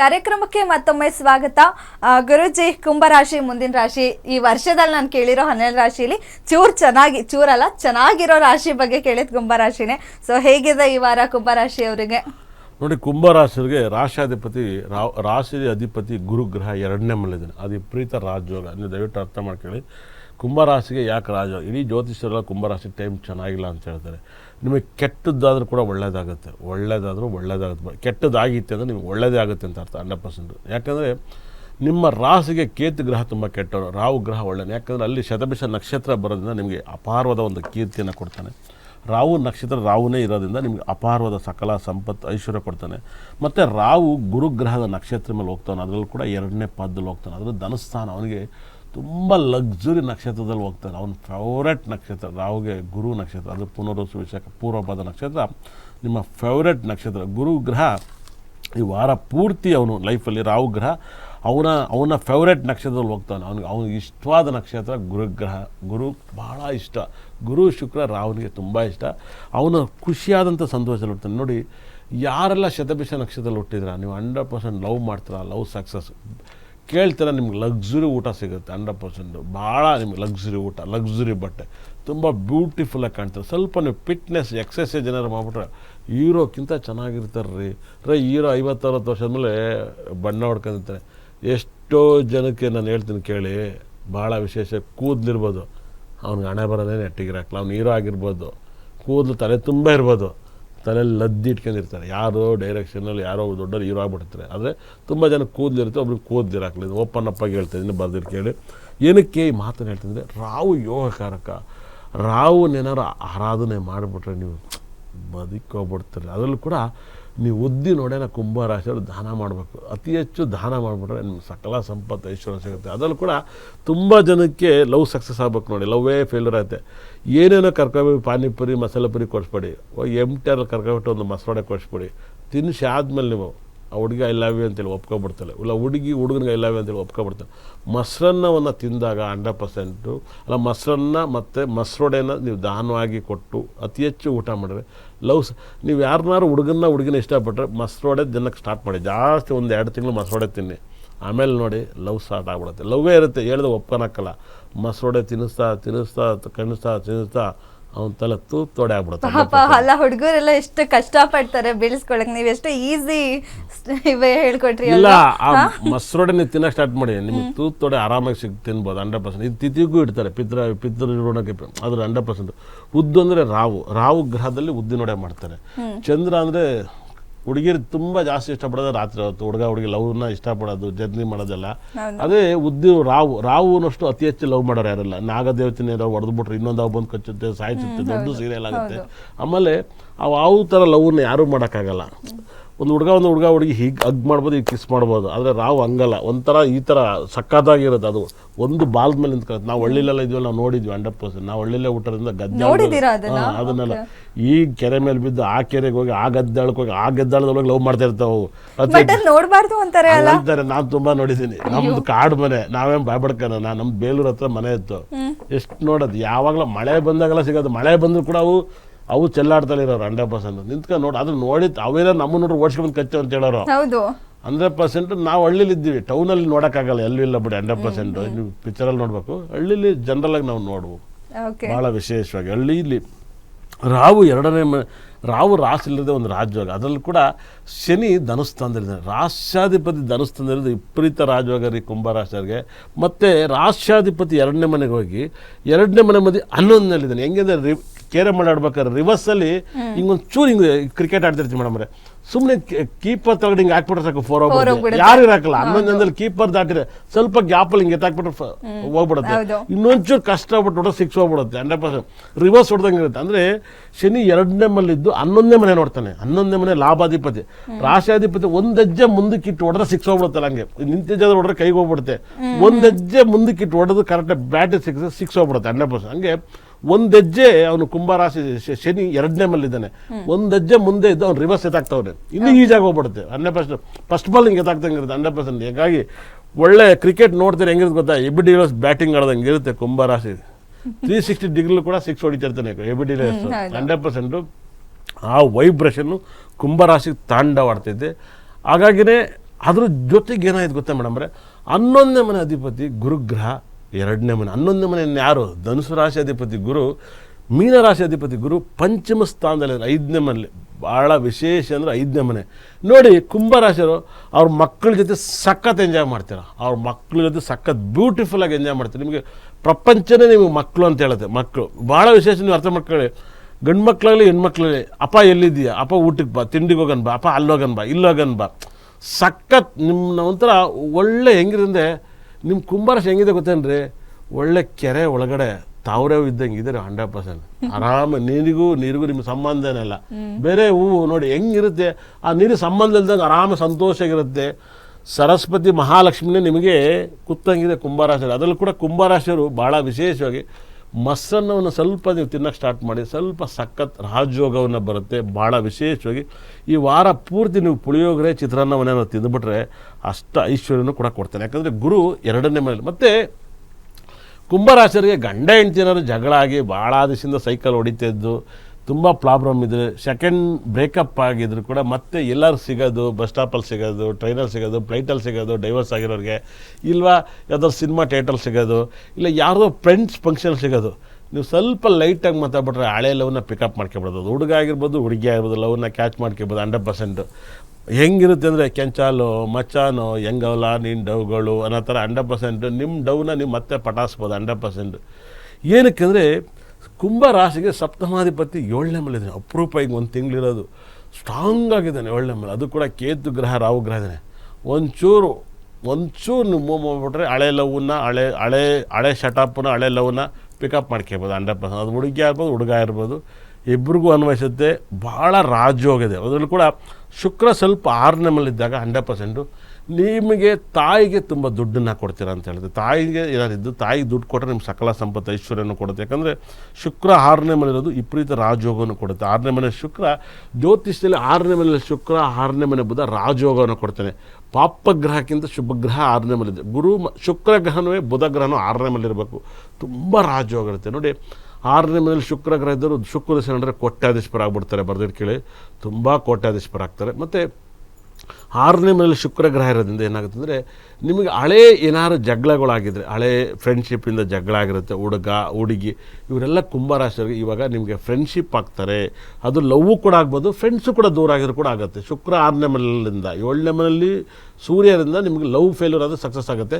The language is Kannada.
ಕಾರ್ಯಕ್ರಮಕ್ಕೆ ಮತ್ತೊಮ್ಮೆ ಸ್ವಾಗತ. ಗುರುಜಿ ಕುಂಭರಾಶಿ ಮುಂದಿನ ರಾಶಿ. ಈ ವರ್ಷದಲ್ಲಿ ನಾನು ಕೇಳಿರೋ ಹನ್ನೆರಡು ರಾಶಿಲಿ ಚೂರ್ ಚೆನ್ನಾಗಿ ಚೂರಲ್ಲ, ಚೆನ್ನಾಗಿರೋ ರಾಶಿ ಬಗ್ಗೆ ಕೇಳಿದ್ ಕುಂಭರಾಶಿನೇ ಸೊ ಹೇಗಿದೆ ಈ ವಾರ ಕುಂಭರಾಶಿ ಅವರಿಗೆ ನೋಡಿ ಕುಂಭರಾಶಿಗೆ ರಾಶಾಧಿಪತಿ ರಾಶಿ ಅಧಿಪತಿ ಗುರುಗ್ರಹ ಎರಡನೇ ಮಲ್ಲಿದ್ದಾನೆ ಅದು ಪ್ರೀತ ರಾಜಯೋಗ. ನೀವು ದಯವಿಟ್ಟು ಅರ್ಥ ಮಾಡ್ಕೊಳ್ಳಿ. ಕುಂಭರಾಶಿಗೆ ಯಾಕೆ ರಾಜ? ಇಡೀ ಜ್ಯೋತಿಷ್ಯರೆಲ್ಲ ಕುಂಭರಾಶಿ ಟೈಮ್ ಚೆನ್ನಾಗಿಲ್ಲ ಅಂತ ಹೇಳ್ತಾರೆ. ನಿಮಗೆ ಕೆಟ್ಟದ್ದಾದರೂ ಕೂಡ ಒಳ್ಳೇದಾಗುತ್ತೆ. ಒಳ್ಳೇದಾದರೂ ಒಳ್ಳೇದಾಗುತ್ತೆ. ಕೆಟ್ಟದಾಗಿತ್ತು ಅಂದರೆ ನಿಮ್ಗೆ ಒಳ್ಳೇದೇ ಆಗುತ್ತೆ ಅಂತ ಅರ್ಥ ಹಂಡ್ರೆಡ್ ಪರ್ಸೆಂಟ್ ಯಾಕಂದರೆ ನಿಮ್ಮ ರಾಶಿಗೆ ಕೇತು ಗ್ರಹ ತುಂಬ ಕೆಟ್ಟವರು. ರಾಹು ಗ್ರಹ ಒಳ್ಳೆಯ ಯಾಕಂದರೆ ಅಲ್ಲಿ ಶತಭಿಷ ನಕ್ಷತ್ರ ಬರೋದ್ರಿಂದ ನಿಮಗೆ ಅಪಾರವಾದ ಒಂದು ಕೀರ್ತಿಯನ್ನು ಕೊಡ್ತಾನೆ. ರಾಹು ನಕ್ಷತ್ರ ರಾಹುನೇ ಇರೋದ್ರಿಂದ ನಿಮಗೆ ಅಪಾರವಾದ ಸಕಲ ಸಂಪತ್ತು, ಐಶ್ವರ್ಯ ಕೊಡ್ತಾನೆ. ಮತ್ತು ರಾಹು ಗುರುಗ್ರಹದ ನಕ್ಷತ್ರ ಮೇಲೆ ಹೋಗ್ತಾನೆ. ಅದರಲ್ಲೂ ಕೂಡ ಎರಡನೇ ಪದ್ದಲ್ಲಿ ಹೋಗ್ತಾನೆ. ಅದರ ಧನಸ್ಥಾನ. ಅವನಿಗೆ ತುಂಬ ಲಕ್ಸುರಿ ನಕ್ಷತ್ರದಲ್ಲಿ ಹೋಗ್ತಾರೆ. ಅವನ ಫೇವ್ರೆಟ್ ನಕ್ಷತ್ರ, ರಾಹುಗೆ ಗುರು ನಕ್ಷತ್ರ, ಅದು ಪುನರ್ವಸು ವಿಶಾಖ ಪೂರ್ವಪದ ನಕ್ಷತ್ರ. ನಿಮ್ಮ ಫೇವ್ರೆಟ್ ನಕ್ಷತ್ರ, ಗುರು ಗ್ರಹ, ಈ ವಾರ ಪೂರ್ತಿ ಅವನು ಲೈಫಲ್ಲಿ ರಾಹು ಗ್ರಹ, ಅವನ ಅವನ ಫೇವ್ರೆಟ್ ನಕ್ಷತ್ರದಲ್ಲಿ ಹೋಗ್ತಾನೆ. ಅವನಿಗೆ ಅವನಿಗೆ ಇಷ್ಟವಾದ ನಕ್ಷತ್ರ ಗುರುಗ್ರಹ ಗುರು ಬಹಳ ಇಷ್ಟ. ಗುರು, ಶುಕ್ರ, ರಾಹುನಿಗೆ ತುಂಬ ಇಷ್ಟ. ಅವನ ಖುಷಿಯಾದಂಥ ಸಂತೋಷದಲ್ಲಿ ಹುಡ್ತಾನೆ ನೋಡಿ, ಯಾರೆಲ್ಲ ಶತಭಿಷ ನಕ್ಷತ್ರದಲ್ಲಿ ಹುಟ್ಟಿದ್ರ, ನೀವು ಹಂಡ್ರೆಡ್ ಪರ್ಸೆಂಟ್ ಲವ್ ಮಾಡ್ತೀರಾ ಲವ್ ಸಕ್ಸಸ್ ಕೇಳ್ತೀರ ನಿಮ್ಗೆ ಲಕ್ಸುರಿ ಊಟ ಸಿಗುತ್ತೆ ಹಂಡ್ರೆಡ್ ಪರ್ಸೆಂಟು ಭಾಳ ನಿಮ್ಗೆ ಲಕ್ಸುರಿ ಊಟ ಲಕ್ಸುರಿ ಬಟ್ಟೆ. ತುಂಬ ಬ್ಯೂಟಿಫುಲ್ಲಾಗಿ ಕಾಣ್ತಾರೆ. ಸ್ವಲ್ಪ ನೀವು ಫಿಟ್ನೆಸ್ ಎಕ್ಸಸೈಸ್ ಏನಾದ್ರು ಮಾಡಿಬಿಟ್ರೆ ಹೀರೋಕ್ಕಿಂತ ಚೆನ್ನಾಗಿರ್ತಾರೆ ರೀ ರೇ ಹೀರೋ ಐವತ್ತರವತ್ತು ವರ್ಷದ ಮೇಲೆ ಬಣ್ಣ ಹೊಡ್ಕೊಂಡಿರ್ತಾರೆ. ಎಷ್ಟೋ ಜನಕ್ಕೆ ನಾನು ಹೇಳ್ತೀನಿ ಕೇಳಿ ಭಾಳ ವಿಶೇಷ, ಕೂದಲಿರ್ಬೋದು. ಅವ್ನಿಗೆ ಹಣೆ ಬರೋದೇ ನೆಟ್ಟಿಗಿರಾಕಲ್ಲ ಅವ್ನು ಹೀರೋ ಆಗಿರ್ಬೋದು. ಕೂದಲು ತಲೆ ತುಂಬ ಇರ್ಬೋದು. ತಲೆಯಲ್ಲಿ ಲದ್ದಿ ಇಟ್ಕೊಂಡಿರ್ತಾರೆ. ಯಾರೋ ಡೈರೆಕ್ಷನಲ್ಲಿ ಯಾರೋ ದೊಡ್ಡವ್ರು ಹೀರೋ ಆಗ್ಬಿಡ್ತಾರೆ ಆದರೆ ತುಂಬ ಜನ ಕೂದಲಿರುತ್ತೆ, ಒಬ್ರಿಗೆ ಕೂದಲಿರಾಕಲಿ ಇದು ಓಪನ್ ಅಪ್ಪಾಗಿ ಹೇಳ್ತಾ ಇದ್ದೀನಿ ಬರ್ದಿರು ಕೇಳಿ. ಏನಕ್ಕೆ ಈ ಮಾತನ್ನು ಹೇಳ್ತಿದ್ರೆ ರಾವು ಯೋಗಕಾರಕ. ರಾವುನೇನಾರು ಆರಾಧನೆ ಮಾಡಿಬಿಟ್ರೆ ನೀವು ಬದುಕೋಗ್ಬಿಡ್ತಾರೆ ಅದರಲ್ಲೂ ಕೂಡ ನೀವು ಉದ್ದಿ ನೋಡೇನ ಕುಂಭರಾಶಿಯವರು ದಾನ ಮಾಡಬೇಕು. ಅತಿ ಹೆಚ್ಚು ದಾನ ಮಾಡಿಬಿಟ್ರೆ ನಿಮ್ಗೆ ಸಕಲ ಸಂಪತ್ತು, ಐಶ್ವರ್ಯ ಸಿಗುತ್ತೆ. ಅದರಲ್ಲೂ ಕೂಡ ತುಂಬ ಜನಕ್ಕೆ ಲವ್ ಸಕ್ಸಸ್ ಆಗ್ಬೇಕು ನೋಡಿ. ಲವ್ವೇ ಫೇಲ್ಯೂರ್ ಆಗುತ್ತೆ ಏನೇನೋ ಕರ್ಕೊಬೇಕು ಪಾನಿಪುರಿ, ಮಸಾಲೆ ಪುರಿ ಕೊಡಿಸ್ಬೇಡಿ. ಎಂ ಟಿ ಆರ್ ಕರ್ಕೊಬಿಟ್ಟು ಒಂದು ಮಸವಾಡೆ ಕೊಡಿಸ್ಬೇಡಿ. ತಿನ್ನಿಸಿ ಆದಮೇಲೆ ನೀವು ಆ ಹುಡುಗಿ ಐ ಲವ್ ಯು ಅಂತೇಳಿ ಒಪ್ಕೊಬಿಡ್ತಾಳೆ. ಇಲ್ಲ, ಹುಡುಗಿ ಹುಡುಗನಿಗೆ ಐ ಲವ್ ಯು ಅಂತೇಳಿ ಒಪ್ಕೊಬಿಡ್ತಾಳೆ. ಮೊಸರನ್ನವನ್ನು ತಿಂದಾಗ ಹಂಡ್ರೆಡ್ ಪರ್ಸೆಂಟು ಅಲ್ಲ, ಮೊಸರನ್ನ ಮತ್ತು ಮೊಸರೊಡೆನ ನೀವು ದಾನವಾಗಿ ಕೊಟ್ಟು ಅತಿ ಹೆಚ್ಚು ಊಟ ಮಾಡಿದ್ರೆ ಲವ್ಸ್ ನೀವು ಯಾರನ್ನಾರು ಹುಡುಗನ್ನ ಹುಡುಗಿನ ಇಷ್ಟಪಟ್ಟರೆ ಮೊಸರೊಡೆ ದಿನಕ್ಕೆ ಸ್ಟಾರ್ಟ್ ಮಾಡಿ. ಜಾಸ್ತಿ ಒಂದು ಎರಡು ತಿಂಗಳು ಮೊಸರೊಡೆ ತಿನ್ನಿ. ಆಮೇಲೆ ನೋಡಿ ಲವ್ ಸ್ಟಾರ್ಟ್ ಆಗ್ಬಿಡುತ್ತೆ. ಲವ್ವೇ ಇರುತ್ತೆ ಹೇಳಿದ್ರೆ ಒಪ್ಕೊಳಕ್ಕಲ್ಲ ಮೊಸರೊಡೆ ತಿನ್ನಿಸ್ತಾ ತಿನ್ನಿಸ್ತಾ ಕಣಿಸ್ತಾ ತಿನ್ನಿಸ್ತಾ ಅವನ ತಲೆ ತೂತ್ ತೊಡೆ ಆಗ್ಬಿಡುತ್ತೆ ಪಾಪ ಅಲ್ಲ ಹುಡುಗರೆಲ್ಲ ಎಷ್ಟು ಕಷ್ಟ ಪಡ್ತಾರೆ ಬೆಳೆಸ್ಕೊಳಕ್. ನೀವ್ ಎಷ್ಟು ಈಸಿ ಇವೇ ಹೇಳ್ಕೊಟ್ರಿ ಇಲ್ಲ ಅಲ್ವಾ ಆ ಮೊಸರೊಡೆ ನೀವು ತಿನ್ನಕ್ಕೆ ಸ್ಟಾರ್ಟ್ ಮಾಡಿ. ನಿಮ್ಗೆ ತೂತ್ ತೊಡೆ ಆರಾಮಾಗಿ ಸಿಗ್ ತಿನ್ಬೋದು ಹಂಡ್ರೆಡ್ ಪರ್ಸೆಂಟ್ ಇದು ತಿಥಿಗೂ ಇಡ್ತಾರೆ ಪಿತ್ರ ಪಿತೃ ಋಣಕ್ಕೆ ಅದ್ರ ಹಂಡ್ರೆಡ್ ಪರ್ಸೆಂಟ್ ಉದ್ದು ಅಂದರೆ ರಾವು ರಾವು ಗ್ರಹದಲ್ಲಿ ಉದ್ದಿನೊಡೆ ಮಾಡ್ತಾರೆ. ಚಂದ್ರ ಅಂದರೆ ಹುಡುಗಿರು ತುಂಬ ಜಾಸ್ತಿ ಇಷ್ಟಪಡೋದು ರಾತ್ರಿ ಹೊತ್ತು. ಹುಡುಗ ಹುಡುಗಿ ಲವ್ನ ಇಷ್ಟಪಡೋದು ಜರ್ನಿ ಮಾಡೋದೆಲ್ಲ. ಅದೇ ಉದ್ದಿ ರಾವು ರಾವುನಷ್ಟು ಅತಿ ಹೆಚ್ಚು ಲವ್ ಮಾಡೋರು ಯಾರಲ್ಲ. ನಾಗದೇವತೆ ಏನೋ ಹೊಡೆದ್ಬಿಟ್ರೆ ಇನ್ನೊಂದು ಅವು ಬಂದು ಕಚ್ಚುತ್ತೆ ಸಾಯಿಸುತ್ತೆ ದೊಡ್ಡ ಸೀರಿಯಲ್ ಆಗುತ್ತೆ. ಆಮೇಲೆ ಅವು ಅವು ಥರ ಲವ್ನ ಯಾರೂ ಮಾಡೋಕ್ಕಾಗಲ್ಲ. ಒಂದು ಹುಡುಗ ಒಂದು ಹುಡುಗ ಹುಡುಗಿ ಹೀಗೆ ಅಗ್ ಮಾಡ್ಬೋದು ಈಗ ಕಿಸ್ ಮಾಡ್ಬೋದು. ಆದರೆ ರಾವ್ ಹಂಗಲ್ಲ. ಒಂಥರ ಈ ಥರ ಸಕ್ಕತ್ತಾಗಿರುತ್ತೆ ಅದು. ಒಂದು ಬಾಲ್ದ ಮೇಲೆ ನಿಂತ್ಕೊಳ್ಳುತ್ತೆ ನಾವು ಹಳ್ಳಿಲೆಲ್ಲ ಇದ್ವಿ ನಾವು ನೋಡಿದ್ವಿ ಹಂಡ್ರೆಡ್ ಪರ್ಸೆಂಟ್. ನಾವು ಹಳ್ಳಿಲೇ ಊಟದಿಂದ ಗದ್ದೆ? ಅದನ್ನೆಲ್ಲ. ಈ ಕೆರೆ ಮೇಲೆ ಬಿದ್ದು ಆ ಕೆರೆಗೆ ಹೋಗಿ ಆ ಗದ್ದಾಳಕ್ಕೆ ಹೋಗಿ ಆ ಗದ್ದಾಳದೊಳಗೆ ಲವ್ ಮಾಡ್ತಾ ಇರ್ತಾವೆ ಬಟ್ ಅಂತಾರೆ ಅಂತಾರೆ ನಾನು ತುಂಬಾ ನೋಡಿದ್ದೀನಿ. ನಮ್ದು ಕಾಡು ಮನೆ. ನಾವೇನು ಬಾಯ್ಬಡ್ಕನ ನಾ ನಮ್ಮ ಬೇಲೂರು ಹತ್ರ ಮನೆ ಇತ್ತು. ಎಷ್ಟು ನೋಡೋದು. ಯಾವಾಗಲೂ ಮಳೆ ಬಂದಾಗೆಲ್ಲ ಸಿಗೋದು. ಮಳೆ ಬಂದರೂ ಕೂಡ ಅವು ಅವು ಚೆಲ್ಲಾಡ್ತಲ್ಲ ಇರೋರು ಹಂಡ್ರೆಡ್ ಪರ್ಸೆಂಟ್. ನಿಂತ್ಕೊಂಡು ನೋಡಿ ಅದನ್ನ ನೋಡಿ ಅವೇನಾರು ನಮ್ಮ ನೋಡ್ರಿ ಓಡಿಸ್ಕೊಂಡು ಕಚ್ಚು ಅಂತ ಹೇಳೋರು. ಹೌದು. ಹಂಡ್ರೆಡ್ ಪರ್ಸೆಂಟ್ ನಾವು ಹಳ್ಳಿಲಿ ಇದ್ದೀವಿ. ಟೌನಲ್ಲಿ ನೋಡೋಕ್ಕಾಗಲ್ಲ ಎಲ್ಲೂ ಇಲ್ಲ ಬಿಡಿ ಹಂಡ್ರೆಡ್ ಪರ್ಸೆಂಟ್. ನೀವು ಪಿಕ್ಚರಲ್ಲಿ ನೋಡಬೇಕು. ಹಳ್ಳಿಲಿ ಜನರಲ್ ಆಗಿ ನಾವು ಓಕೆ. ಭಾಳ ವಿಶೇಷವಾಗಿ. ಹಳ್ಳಿಲಿ ರಾವು ಎರಡನೇ ರಾವು ರಾಸಿಲ್ಲದೆ ಒಂದು ರಾಜ್ಯೋಗ ಅದರಲ್ಲಿ ಕೂಡ ಶನಿ ಧನುಸ್ಥಾನದಲ್ಲಿದ್ದಾನೆ ರಾಷ್ಟ್ರಾಧಿಪತಿ ಧನುಸ್ಥಾನದಲ್ಲಿದ್ದು ವಿಪರೀತ ರಾಜಯೋಗ ರೀ ಕುಂಭರಾಶರಿಗೆ ಮತ್ತು ರಾಷ್ಟ್ರಾಧಿಪತಿ ಎರಡನೇ ಮನೆಗೆ ಹೋಗಿ ಎರಡನೇ ಮನೆ ಮಧ್ಯೆ ಹನ್ನೊಂದನಲ್ಲಿದ್ದಾನೆ ಹೆಂಗಂದ್ರೆ ರಿ ಕೇರೆ ರಿವರ್ಸ್ ರಿವರ್ಸಲ್ಲಿ ಹಿಂಗೊಂದು ಚೂರು ಹಿಂಗೆ ಕ್ರಿಕೆಟ್ ಆಡ್ತಿರ್ತೀವಿ ಮೇಡಮ್ ಸುಮ್ಮನೆ ಕೀಪರ್ ತಗೊಂಡು ಹಿಂಗೆ ಹಾಕ್ಬಿಟ್ರೆ ಸಾಕು ಫೋರ್ ಓವರ್. ಯಾರು ಇರಾಕಲ್ಲ ಹನ್ನೊಂದು ಜನದಲ್ಲಿ ಕೀಪರ್ ದಾಟಿದ್ರೆ ಸ್ವಲ್ಪ ಗ್ಯಾಪಲ್ಲಿ ಹಿಂಗೆ ಎತ್ತಾಕ್ಬಿಟ್ರೆ ಹೋಗ್ಬಿಡುತ್ತೆ. ಇನ್ನೊಂಚೂರು ಕಷ್ಟ ಆಗ್ಬಿಟ್ಟು ಸಿಕ್ಸ್ ಹೋಗ್ಬಿಡುತ್ತೆ. ಹಂಡ್ರೆಡ್ ಪರ್ಸೆಂಟ್ ರಿವರ್ಸ್ ಹೊಡೆದಂಗೆ ಇರುತ್ತೆ. ಅಂದ್ರೆ ಶನಿ ಎರಡನೇ ಮಲ್ಲಿದ್ದು ಹನ್ನೊಂದನೇ ಮನೆ ನೋಡ್ತಾನೆ. ಹನ್ನೊಂದನೇ ಮನೆ ಲಾಭಾಧಿಪತಿ. ರಾಶಾಧಿಪತಿ ಒಂದು ಹೆಜ್ಜೆ ಮುಂದಕ್ಕಿಟ್ಟು ಹೊಡೆದ್ರೆ ಸಿಕ್ಸ್ ಹೋಗ್ಬಿಡುತ್ತಲ್ಲ ಹಂಗೆ. ನಿಂತಿದ್ದ ಹೊಡೆದ್ರೆ ಕೈಗೆ ಹೋಗ್ಬಿಡುತ್ತೆ. ಒಂದು ಹೆಜ್ಜೆ ಮುಂದಕ್ಕಿಟ್ಟು ಹೊಡೆದು ಕರೆಕ್ಟ್ ಬ್ಯಾಟ್ ಸಿಕ್ಸ್ ಸಿಕ್ಸ್ ಹೋಗ್ಬಿಡುತ್ತೆ ಹಂಡ್ರೆಡ್ ಪರ್ಸೆಂಟ್ ಹಂಗೆ ಒಂದು ಹೆಜ್ಜೆ ಅವನು ಕುಂಭರಾಶಿ ಶನಿ ಎರಡನೇ ಮಲ್ಲಿದ್ದಾನೆ. ಒಂದು ಹೆಜ್ಜೆ ಮುಂದೆ ಇದ್ದು ಅವ್ನು ರಿವರ್ಸ್ ಎತ್ತಾಗ್ತಾವ್ರೆ ಇನ್ನೂ ಈಜಾಗಿ ಹೋಗ್ಬಿಡುತ್ತೆ. ಹಂಡ್ರೆಡ್ ಪರ್ಸೆಂಟ್ ಫಸ್ಟ್ ಬಾಲ್ ಹಿಂಗೆ ಎತ್ತಾಗ್ದಂಗೆ ಇರುತ್ತೆ ಹಂಡ್ರೆಡ್ ಪರ್ಸೆಂಟ್ ಹೀಗಾಗಿ ಒಳ್ಳೆ ಕ್ರಿಕೆಟ್ ನೋಡ್ತೀರಿ ಹೆಂಗಿರುತ್ತೆ ಗೊತ್ತಾ? ಎಬಿ ಡಿಲರ್ಸ್ ಬ್ಯಾಟಿಂಗ್ ಆಡ್ದಂಗೆ ಇರುತ್ತೆ ಕುಂಭರಾಶಿ. ತ್ರೀ ಸಿಕ್ಸ್ಟಿ ಡಿಗ್ರಿ ಕೂಡ six ಹೊಡಿತಿರ್ತಾನೆ AB de Villiers. Hundred percent ಆ ವೈಬ್ರೇಷನ್ನು ಕುಂಭರಾಶಿಗೆ ತಾಂಡವಾಡ್ತೈತೆ ಹಾಗಾಗಿನೇ ಅದ್ರ ಜೊತೆಗೆ ಏನಾಯ್ತು ಗೊತ್ತಾ ಮೇಡಮ್ರೆ? ಹನ್ನೊಂದನೇ ಮನೆ ಅಧಿಪತಿ ಗುರುಗ್ರಹ ಎರಡನೇ ಮನೆ, ಹನ್ನೊಂದನೇ ಮನೆಯನ್ನು ಯಾರು? ಧನುಸು ರಾಶಿ ಅಧಿಪತಿ ಗುರು ಮೀನರಾಶಿ ಅಧಿಪತಿ ಗುರು, ಪಂಚಮ ಸ್ಥಾನದಲ್ಲಿ ಐದನೇ ಮನೆಯಲ್ಲಿ. ಭಾಳ ವಿಶೇಷ ಅಂದರೆ ಐದನೇ ಮನೆ. ನೋಡಿ ಕುಂಭರಾಶಿಯವರು ಅವ್ರ ಮಕ್ಕಳ ಜೊತೆ ಸಖತ್ ಎಂಜಾಯ್ ಮಾಡ್ತೀರ? ಅವ್ರ ಮಕ್ಕಳ ಜೊತೆ ಸಖತ್ ಬ್ಯೂಟಿಫುಲ್ಲಾಗಿ ಎಂಜಾಯ್ ಮಾಡ್ತೀರ? ನಿಮಗೆ ಪ್ರಪಂಚನೇ ನಿಮಗೆ ಮಕ್ಕಳು ಅಂತ ಹೇಳುತ್ತೆ, ಮಕ್ಕಳು. ಭಾಳ ವಿಶೇಷ ನೀವು ಅರ್ಥ ಮಾಡ್ಕೊಳ್ಳಿ. ಗಂಡು ಮಕ್ಕಳಾಗಲಿ ಹೆಣ್ಮಕ್ಳಾಗಲಿ ಅಪ್ಪ ಎಲ್ಲಿದ್ದೀಯಾ? ಅಪ್ಪ ಊಟಕ್ಕೆ ಬಾ, ತಿಂಡಿಗೆ ಹೋಗನ್ ಬಾ, ಅಪ್ಪ ಅಲ್ಲೋಗನ್ ಬಾ, ಇಲ್ಲೋಗನ್ ಬಾ. ಸಖತ್ ನಿಮ್ಮ ಒಂಥರ ಒಳ್ಳೆ ಹೆಂಗಿರಂದ್ರೆ ನಿಮ್ಮ ಕುಂಬಾರಸ್ ಹೆಂಗಿದೆ ಗೊತ್ತೇನ್ರಿ? ಒಳ್ಳೆ ಕೆರೆ ಒಳಗಡೆ ತಾವರೇ ಇದ್ದಂಗೆ ಇದ್ದಾರೆ ಹಂಡ್ರೆಡ್ ಪರ್ಸೆಂಟ್ ಆರಾಮ ನೀರಿಗೂ ನೀರಿಗೂ ನಿಮ್ಮ ಸಂಬಂಧ ಏನಲ್ಲ ಬೇರೆ ಹೂವು ನೋಡಿ ಹೆಂಗಿರುತ್ತೆ? ಆ ನೀರು ಸಂಬಂಧ ಇಲ್ದಂಗೆ ಆರಾಮ ಸಂತೋಷ ಆಗಿರುತ್ತೆ ಸರಸ್ವತಿ ಮಹಾಲಕ್ಷ್ಮಿನೇ ನಿಮಗೆ ಕುತ್ತಂಗಿದೆ ಕುಂಭರಾಶಿ ಅದರಲ್ಲೂ ಕೂಡ ಕುಂಭರಾಶಿಯವರು ಭಾಳ ವಿಶೇಷವಾಗಿ ಮೊಸರನ್ನವನ್ನು ಸ್ವಲ್ಪ ನೀವು ತಿನ್ನಕ್ಕೆ ಸ್ಟಾರ್ಟ್ ಮಾಡಿ, ಸ್ವಲ್ಪ ಸಖತ್ ರಾಜಯೋಗವನ್ನು ಬರುತ್ತೆ ಭಾಳ ವಿಶೇಷವಾಗಿ ಈ ವಾರ ಪೂರ್ತಿ ನೀವು ಪುಳಿಯೋಗರೆ ಚಿತ್ರಾನ್ನವನ್ನೇನೋ ತಿಂದುಬಿಟ್ರೆ ಅಷ್ಟ ಐಶ್ವರ್ಯನೂ ಕೂಡ ಕೊಡ್ತಾನೆ ಯಾಕಂದರೆ ಗುರು ಎರಡನೇ ಮನೇಲಿ ಮತ್ತು ಕುಂಭರಾಶರಿಗೆ ಗಂಡ ಹೆಂಡತಿ ಏನಾದ್ರು ಜಗಳ ಆಗಿ ಭಾಳ ದಿವಸದಿಂದ ಸೈಕಲ್ ಹೊಡಿತಿದ್ದು ತುಂಬ ಪ್ರಾಬ್ಲಮ್ ಇದ್ರೆ ಸೆಕೆಂಡ್ ಬ್ರೇಕಪ್ ಆಗಿದ್ರು ಕೂಡ ಮತ್ತೆ ಎಲ್ಲರೂ ಸಿಗೋದು ಬಸ್ ಸ್ಟಾಪಲ್ಲಿ ಸಿಗೋದು ಟ್ರೈನಲ್ಲಿ ಸಿಗೋದು ಫ್ಲೈಟಲ್ಲಿ ಸಿಗೋದು ಡೈವರ್ಸ್ ಆಗಿರೋರಿಗೆ. ಇಲ್ವಾ ಯಾವ್ದಾದ್ರು ಸಿನಿಮಾ ಥಿಯೇಟರ್ ಸಿಗೋದು, ಇಲ್ಲ ಯಾರದೋ ಫ್ರೆಂಡ್ಸ್ ಫಂಕ್ಷನ್ ಸಿಗೋದು. ನೀವು ಸ್ವಲ್ಪ ಲೈಟಾಗಿ ಮಾತಾಡ್ಬಿಟ್ರೆ ಹಳೆ ಲವ್ನ ಪಿಕಪ್ ಮಾಡ್ಕೊಬಿಡೋದು ಹುಡುಗ ಆಗಿರ್ಬೋದು, ಹುಡುಗಿ ಆಗಿರ್ಬೋದು ಲವ್ನ ಕ್ಯಾಚ್ ಮಾಡ್ಕೊಬೋದು ಹಂಡ್ರೆಡ್ ಪರ್ಸೆಂಟು ಹೆಂಗಿರುತ್ತೆ ಅಂದರೆ ಕೆಂಚಾಲು, ಮಚ್ಚಾನು ಹೆಂಗವಲ್ಲ ನಿನ್ನ ಡವ್ಗಳು ಅನ್ನೋ ಥರ ಹಂಡ್ರೆಡ್ ಪರ್ಸೆಂಟು ನಿಮ್ಮ ಡವ್ನ ನೀವು ಮತ್ತೆ ಪಟಾಸ್ಬೋದು ಹಂಡ್ರೆಡ್ ಪರ್ಸೆಂಟ್ ಏನಕ್ಕೆ ಅಂದರೆ ಕುಂಭ ರಾಶಿಗೆ ಸಪ್ತಮಾಧಿಪತಿ ಏಳನೇ ಮೇಲೆ ಇದ್ದಾನೆ ಅಪರೂಪ, ಈಗ ಒಂದು ತಿಂಗಳಿರೋದು. ಸ್ಟ್ರಾಂಗ್ ಆಗಿದ್ದಾನೆ ಏಳನೇ ಮೇಲೆ ಅದು ಕೂಡ ಕೇತು ಗ್ರಹ, ರಾಹು ಗ್ರಹ ಇದ್ದಾನೆ. ಒಂಚೂರು ಒಂಚೂರು ನೀವು ಮೂವ್ ಮಾಡಿಬಿಟ್ರೆ ಹಳೆ ಲವ್ನ ಹಳೆ ಹಳೆ ಹಳೆ ಶಟಪ್ನ, ಹಳೆ ಲವ್ನ ಪಿಕಪ್ ಮಾಡ್ಕೋಬೋದು ಹಂಡ್ರೆಡ್ ಪರ್ಸೆಂಟ್ ಅದು ಹುಡುಗಿ ಆಗ್ಬೋದು, ಹುಡುಗ ಇರ್ಬೋದು ಇಬ್ರಿಗೂ ಅನ್ವಯಿಸುತ್ತೆ. ಭಾಳ ರಾಜೋಗಿದೆ ಅದರಲ್ಲೂ ಕೂಡ ಶುಕ್ರ ಸ್ವಲ್ಪ ಆರನೇ ಮೇಲಿದ್ದಾಗ ಹಂಡ್ರೆಡ್ ಪರ್ಸೆಂಟು ನಿಮಗೆ ತಾಯಿಗೆ ತುಂಬ ದುಡ್ಡನ್ನು ಕೊಡ್ತೀರಾ ಅಂತ ಹೇಳಿದ್ರೆ, ತಾಯಿಗೆ ಏನಾದಿದ್ದು ತಾಯಿಗೆ ದುಡ್ಡು ಕೊಟ್ಟರೆ ನಿಮ್ಮ ಸಕಲ ಸಂಪತ್ತು, ಐಶ್ವರ್ಯನ ಕೊಡುತ್ತೆ. ಯಾಕಂದರೆ ಶುಕ್ರ ಆರನೇ ಇರೋದು ವಿಪರೀತ ರಾಜಯೋಗವನ್ನು ಕೊಡುತ್ತೆ. ಆರನೇ ಮನೆ ಶುಕ್ರ, ಜ್ಯೋತಿಷ್ಯದಲ್ಲಿ ಆರನೇ ಮನೆಯಲ್ಲಿ ಶುಕ್ರ, ಆರನೇ ಮನೆ ಬುಧ ರಾಜಯೋಗವನ್ನು ಕೊಡ್ತಾನೆ. ಪಾಪಗ್ರಹಕ್ಕಿಂತ ಶುಭಗ್ರಹ ಆರನೇ ಇದೆ ಗುರು ಶುಕ್ರ ಗ್ರಹನವೇ ಬುಧ ಗ್ರಹನೂ ಆರನೇ ಮೇಲಿರಬೇಕು ತುಂಬ ರಾಜಯೋಗ ಇರುತ್ತೆ. ನೋಡಿ, ಆರನೇ ಮನೇಲಿ ಶುಕ್ರ ಗ್ರಹ ಇದ್ದರು ಶುಕ್ರ ಅಂದರೆ ಕೋಟ್ಯಾಧೀಶ್ವರ ಆಗ್ಬಿಡ್ತಾರೆ. ಬರ್ದಿಟ್ಟು ಕೇಳಿ. ತುಂಬ ಕೋಟ್ಯಾಧೀಶ್ವರ ಆಗ್ತಾರೆ. ಮತ್ತು ಆರನೇ ಮನೇಲಿ ಶುಕ್ರ ಗ್ರಹ ಇರೋದ್ರಿಂದ ಏನಾಗುತ್ತೆ ಅಂದರೆ ನಿಮಗೆ ಹಳೇ ಏನಾದ್ರು ಜಗಳಗಳಾಗಿದ್ರೆ, ಹಳೇ ಫ್ರೆಂಡ್ಶಿಪ್ಪಿಂದ ಜಗಳ ಆಗಿರುತ್ತೆ, ಹುಡುಗ, ಹುಡುಗಿ, ಇವರೆಲ್ಲ ಕುಂಭರಾಶಿಯವರಿಗೆ ಇವಾಗ ನಿಮಗೆ ಫ್ರೆಂಡ್ಶಿಪ್ ಆಗ್ತಾರೆ. ಅದು ಲವ್ ಕೂಡ ಆಗ್ಬೋದು ಫ್ರೆಂಡ್ಸು ಕೂಡ ದೂರ ಆಗಿದ್ರು ಕೂಡ ಆಗುತ್ತೆ. ಶುಕ್ರ ಆರನೇ ಮನೆಯಿಂದ, ಏಳನೇ ಮನೆಯಲ್ಲಿ ಸೂರ್ಯರಿಂದ ನಿಮಗೆ ಲವ್ ಫೇಲ್ಯೂರ್ ಆದರೆ ಸಕ್ಸಸ್ ಆಗುತ್ತೆ.